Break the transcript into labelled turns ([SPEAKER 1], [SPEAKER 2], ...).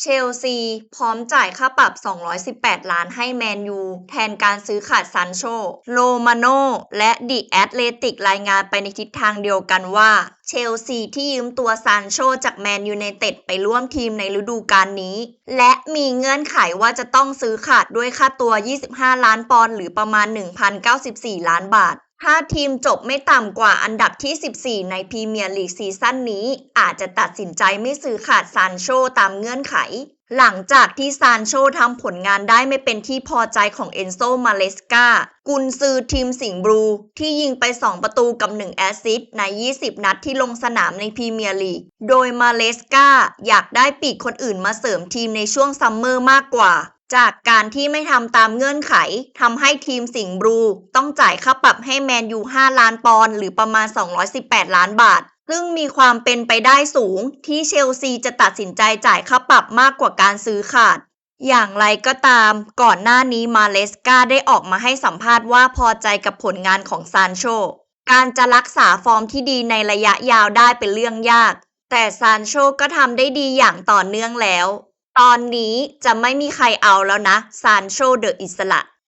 [SPEAKER 1] เชลซี พร้อมจ่ายค่าปรับ 218 ล้านให้แมนยู แทนการซื้อขาดซานโชโรมาโน และดิแอตเลติกรายงานไปในทิศทางเดียวกันว่า เชลซีที่ยืมตัวซานโชจากแมนยูไนเต็ดไปร่วมทีมในฤดูกาลนี้ และมีเงื่อนไขว่าจะต้องซื้อขาดด้วยค่าตัว 25 ล้านปอนด์หรือประมาณ 1,094 ล้านบาท ถ้าทีมจบไม่ต่ำกว่าอันดับที่ 14 ในพรีเมียร์ลีกซีซั่นนี้ อาจจะตัดสินใจไม่ซื้อขาดซานโชตามเงื่อนไข หลังจากที่ซานโชทำผลงานได้ไม่เป็นที่พอใจของเอนโซมาเลสกากุนซือทีมสิงห์บลู ที่ยิงไป 2 ประตูกับ 1 แอสซิสต์ใน 20 นัดที่ลงสนามในพรีเมียร์ลีก โดยมาเลสกาอยากได้ปีกคนอื่นมาเสริมทีมในช่วงซัมเมอร์มากกว่า จากการที่ไม่ทำตามเงื่อนไขทำให้ทีมสิงห์บลูต้องจ่ายค่าปรับให้แมนยู 5 ล้านปอนด์หรือประมาณ 218 ล้านบาท ซึ่งมีความเป็นไปได้สูงที่เชลซีจะตัดสินใจจ่ายค่าปรับมากกว่าการซื้อขาด อย่างไรก็ตาม ก่อนหน้านี้มาเลสกาได้ออกมาให้สัมภาษณ์ว่าพอใจกับผลงานของซานโช การจะรักษาฟอร์มที่ดีในระยะยาวได้เป็นเรื่องยาก แต่ซานโชก็ทำได้ดีอย่างต่อเนื่องแล้ว ตอนนี้จะไม่มีใครเอาแล้วนะ ซานโชเดอะอิสระ